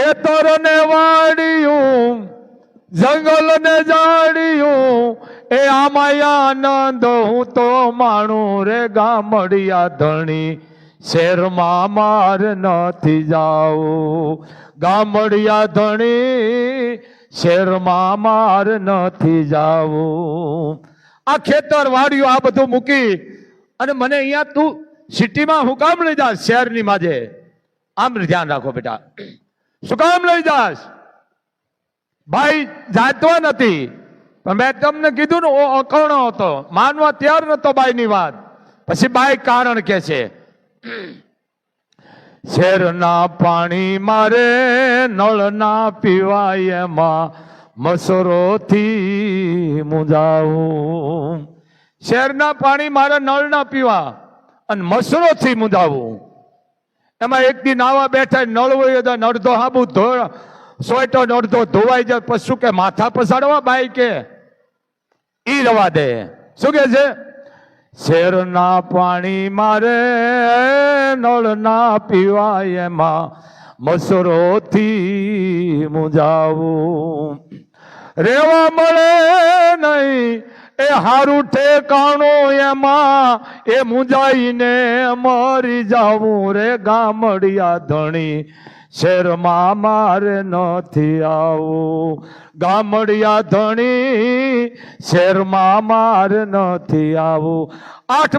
ખેતર ને વાડિયું જંગલ ને જાડિયું. એ આમાં આનંદ હું તો માણું રે ગામડિયા ધણી. શેરમાં માર નથી જાવું. ગામડિયા ધણી, શેરમાં માર નથી જાવું. આ ખેતર વાડિયું આ બધું મૂકી અને મને અહીંયા તું સિટીમાં હું કામ લઈ જા શહેરની માજે. આમ ધ્યાન રાખો બેટા. શું કામ લઈ જાશ? ભાઈ, જાતવા નથી. પણ મેં તમને કીધું ને અકર્ણો હતો. માનવા તૈયાર નતો બાઈની વાત. પછી બાઈ કારણ કે છે. શેરના પાણી મારે નળના પીવાય એમાં મસરોથી મુંજાવું શેરના પાણી મારે નળના પીવા અને મસરોથી મુંજાવું એમાં એક દી નાવા બેઠા નળ હોય તો નડધો હાબુ ધો સોયટો નડધો ધોવાઈ જાય પશુ કે માથા પસાડવા બાઈ કે ઈ રવા દે. શું કે છે? શેરના પાણી મારે નળ ના પીવાય એમાં મસરોથી મુંજાવું રેવા મળે એ હારું ઠેકાણું એમાં, એ મુંજાઈને મરી જાવું રે ગામડિયા ધણી. શેરમાં મારે નથી આવું. ગામડિયા ધણી, શેરમાં મારે નથી આવું. આઠ